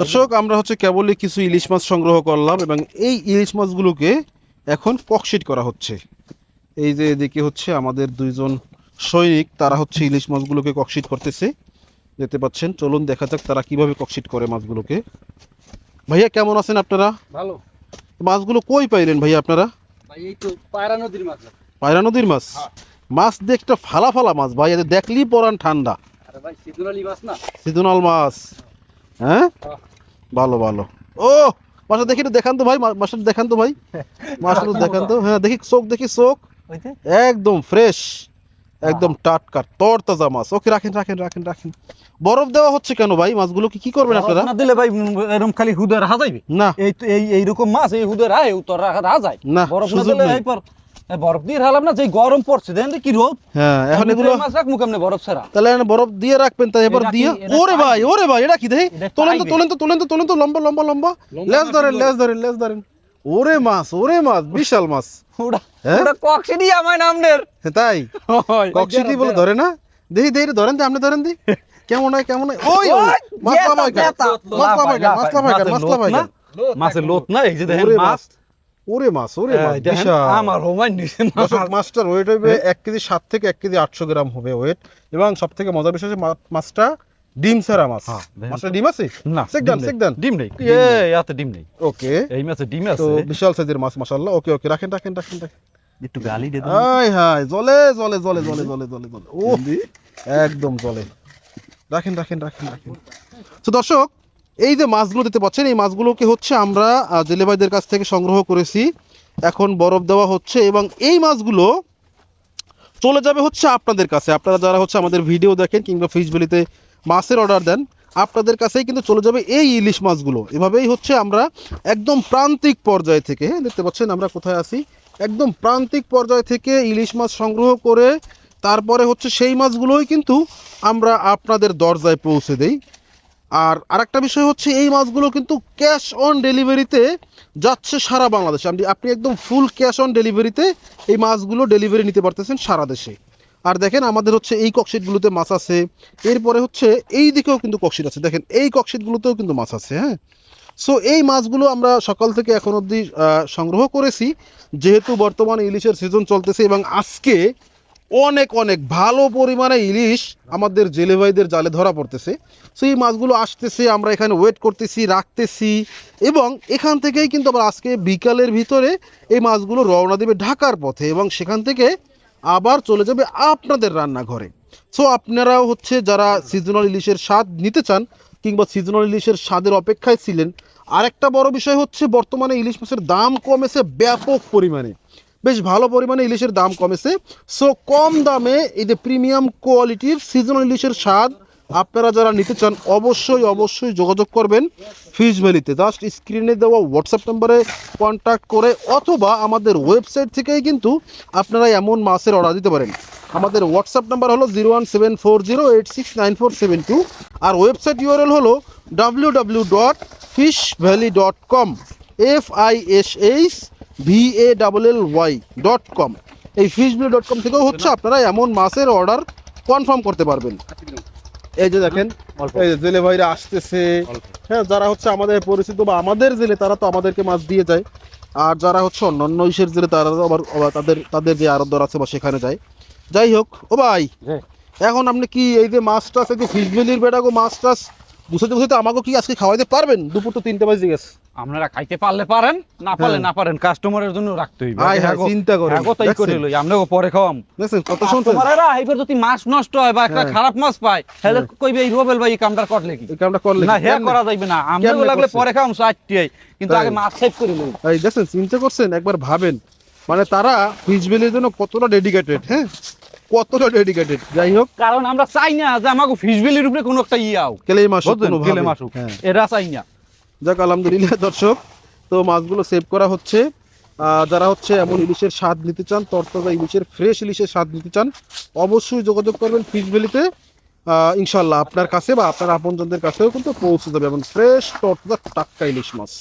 দর্শক আমরা হচ্ছে কেবলই কিছু ইলিশ মাছ সংগ্রহ করলাম এবং এই ইলিশ মাছগুলোকে এখন ককশিট করা হচ্ছে। এই যে এদিকে হচ্ছে আমাদের দুইজন সৈনিক তারা হচ্ছে ইলিশ মাছগুলোকে ককশিট করতেছে। দেখতে পাচ্ছেন চলুন দেখা যাক তারা কীভাবে ককশিট করে মাছগুলোকে। ভাইয়া কেমন আছেন আপনারা? ভালো। মাছগুলো কই পাইলেন ভাইয়া আপনারা? পায়রা নদীর মাছ। পায়রা নদীর মাছ? হ্যাঁ। মাছ দেখটা ফালা ফালা মাছ ভাই দেখলি পরান ঠান্ডা। সিজনাল মাছ। হ্যাঁ। ভালো ভালো। ও মাছটা দেখি দেখান তো ভাই মা- মাছটা দেখান তো ভাই। মাছটা দেখান তো। হ্যাঁ দেখি চোখ দেখি চোখ। একদম ফ্রেশ। একদম টাটকা তরতাজা মাছ। ওকে রাখেন রাখেন রাখেন রাখেন। বরফ দেওয়া হচ্ছে কেন ভাই? মাছগুলো কি কি করবেন আপনারা? না দিলে ভাই এরকম খালি হুদে রাখা যাইবে না। এই তো এই এইরকম মাছ এই হুদে রায় উত্তর রাখা যায় না, বরফ না দিলে নেই। এই বরফ দিয়ে রাখলাম না যে গরম পড়ছে দেখেন কি রোদ। হ্যাঁ এখন এগুলো মাছ বরফ ছাড়া? তাহলে বরফ দিয়ে রাখবেন তাই এবার দিয়ে ওরে ভাই ওরে ভাই এটা কি দেখি তোলেন তো তোলেন তো তোলেন তো তোলেন তো লম্বা লম্বা লম্বা। লেজ ধরেন লেজ ধরেন লেজ ধরেন। ওরে মাছ ওরে মাছ বিশাল মাছ। ওটা হ্যাঁ? ওটা কক্সিডি আমার নামনের হ্যাঁ, তাই। কক্সিটি বলে ধরে না? দেখি দেখি ধরেন তো আপনি ধরেন দি। কেমন হয় কেমন হয়? ওই মাছলা ভাইকার মাছলা ভাইকার মাছলা ভাইকার মাছলা ভাইকার মাছের লোত না এই যে দেখেন মাছ। ওরে মাছ ওরে বিশাল। আমার নিছে মাছটার ওয়েট হবে এক কেজি সাত থেকে এক কেজি আটশো গ্রাম হবে ওয়েট এবং সব থেকে মজার বিষয় হচ্ছে মাছটা ডিম ছাড়া মাছ। হ্যাঁ, মাছটা ডিম আছে? না ডিম নেই। এ ডিম নেই। ওকে। এই মাছে ডিম তো আছে। বিশাল সাইজের মাছ মাশাআল্লাহ। ওকে ওকে রাখেন রাখেন রাখেন রাখেন। একটু গালি দে আয় হায় জলে জলে জলে জলে জলে জলে জলে। ও একদম জলে। রাখেন রাখেন রাখেন রাখেন। তো দর্শক এই যে মাছগুলো দিতে পাচ্ছেন এই মাছগুলোকে হচ্ছে আমরা আহ, জেলে ভাইদের কাছ থেকে সংগ্রহ করেছি। এখন বরফ দেওয়া হচ্ছে এবং এই মাছগুলো চলে যাবে হচ্ছে আপনাদের কাছে। আপনারা যারা হচ্ছে আমাদের ভিডিও দেখেন কিংবা ফিশ মাছের অর্ডার দেন আপনাদের কাছেই কিন্তু চলে যাবে এই ইলিশ মাছগুলো। এভাবেই হচ্ছে আমরা একদম প্রান্তিক পর্যায় থেকে হ্যাঁ, দেখতে পাচ্ছেন আমরা কোথায় আছি? একদম প্রান্তিক পর্যায় থেকে ইলিশ মাছ সংগ্রহ করে তারপরে হচ্ছে সেই মাছগুলোই কিন্তু আমরা আপনাদের দরজায় পৌঁছে দেই। আর আরেকটা বিষয় হচ্ছে এই মাছগুলো কিন্তু ক্যাশ অন ডেলিভারিতে যাচ্ছে সারা বাংলাদেশে। আপনি আপনি একদম ফুল ক্যাশ অন ডেলিভারিতে এই মাছগুলো ডেলিভারি নিতে পারতেছেন সারা দেশে। আর দেখেন আমাদের হচ্ছে এই ককশিটগুলোতে মাছ আছে। এরপরে হচ্ছে এই দিকেও কিন্তু ককশিট আছে। দেখেন এই ককশিটগুলোতেও কিন্তু মাছ আছে হ্যাঁ? সো এই মাছগুলো আমরা সকাল থেকে এখন অবধি সংগ্রহ করেছি। যেহেতু বর্তমানে ইলিশের সিজন চলতেছে এবং আজকে অনেক অনেক ভালো পরিমাণে ইলিশ আমাদের জেলে ভাইদের জালে ধরা পড়তেছে। সো এই মাছগুলো আসতেছে, আমরা এখানে ওয়েট করতেছি, রাখতেছি এবং এখান থেকেই কিন্তু আবার আজকে বিকালের ভিতরে এই মাছগুলো রওনা দেবে ঢাকার পথে এবং সেখান থেকে আবার চলে যাবে আপনাদের রান্নাঘরে। সো আপনারাও হচ্ছে যারা সিজনাল ইলিশের স্বাদ নিতে চান কিংবা সিজনাল ইলিশের স্বাদের অপেক্ষায় ছিলেন, আরেকটা বড় বিষয় হচ্ছে বর্তমানে ইলিশ মাছের দাম কমেছে ব্যাপক পরিমাণে। বেশ ভালো পরিমাণে ইলিশের দাম কমেছে। সো কম দামে এই যে প্রিমিয়াম কোয়ালিটির সিজনাল ইলিশের স্বাদ আপনারা যারা নিতে চান, অবশ্যই অবশ্যই যোগাযোগ করবেন ফিশ ভ্যালিতে জাস্ট স্ক্রিনে দেওয়া হোয়াটসঅ্যাপ নাম্বারে কন্ট্যাক্ট করে অথবা আমাদের ওয়েবসাইট থেকেই কিন্তু আপনারা এমন মাছের অর্ডার দিতে পারেন। আমাদের হোয়াটসঅ্যাপ নাম্বার হলো zero one seven four zero eight six nine four seven two আর ওয়েবসাইট ইউআরএল হলো W W dot fish valley dot com F I S H V A double L Y dot com এই fish valley dot কম থেকেও হচ্ছে আপনারা এমন মাছের order confirm করতে পারবেন। এই যে দেখেন এই যে জেলে ভাইরা আসতেছে। হ্যাঁ যারা হচ্ছে আমাদের পরিচিত বা আমাদের জেলে তারা তো আমাদেরকে মাছ দিয়ে যায়। আর যারা হচ্ছে অন্যান্য ইসের জেলে তারা তো আবার তাদের তাদের যে আরদ্দর আছে বা সেখানে যায়। যাই হোক ও ভাই হ্যাঁ। এখন আপনি কি এই যে মাছ টাছ এই যে ফিশ ভ্যালির বেটাগো মাছ টাছ বুঝতে বুঝতে আমাকে কি আজকে খাওয়াইতে পারবেন? দুপুর তো তিনটে বাজে গেছে। আপনারা খাইতে পারলে পারেন না পারলে হ্যাঁ। না পারেন কাস্টমারের জন্য রাখতে হইবে। হ্যাঁ চিন্তা করেন হ্যাঁ তাই করে লই আমরাও পরে খাওয়াম। দেখছেন কত শুনছেন? তোমারা এইবার যদি মাছ নষ্ট হয় বা একটা হ্যাঁ। খারাপ মাছ পায় তাহলে কইবে এই রোবেল ভাই কামটা করলে কি? এই কামটা করলে না কি? হে করা যাইবে না। আমরা লাগলে পরে খাওয়াম চারটিয়াই কিন্তু আগে মাছ সেভ করে লই। এই দেখছেন চিন্তা করছেন? একবার ভাবেন। মানে তারা ফিশ ভ্যালির জন্য কতটা ডেডিকেটেড হ্যাঁ? কতটা ডেডিকেটেড যাই হোক। কারণ আমরা চাই না যে আমাকে ফিশ ভ্যালির উপরে কোনো একটা ইয়ে আও। কেলেই মাস কেলে হ্যাঁ। এরা চাই না। যাক, আলহামদুলিল্লাহ, দর্শক। তো মাছগুলো সেভ করা হচ্ছে। যারা হচ্ছে এমন ইলিশের স্বাদ নিতে চান, তরতাজা ইলিশের ফ্রেশ ইলিশের স্বাদ নিতে চান, অবশ্যই যোগাযোগ করবেন ফিশ ভ্যালিতে ইনশাল্লাহ আপনার কাছে বা আপনার আপনজনদের কাছেও কিন্তু পৌঁছে যাবে এমন ফ্রেশ তরতাজা টাটকা ইলিশ মাছ।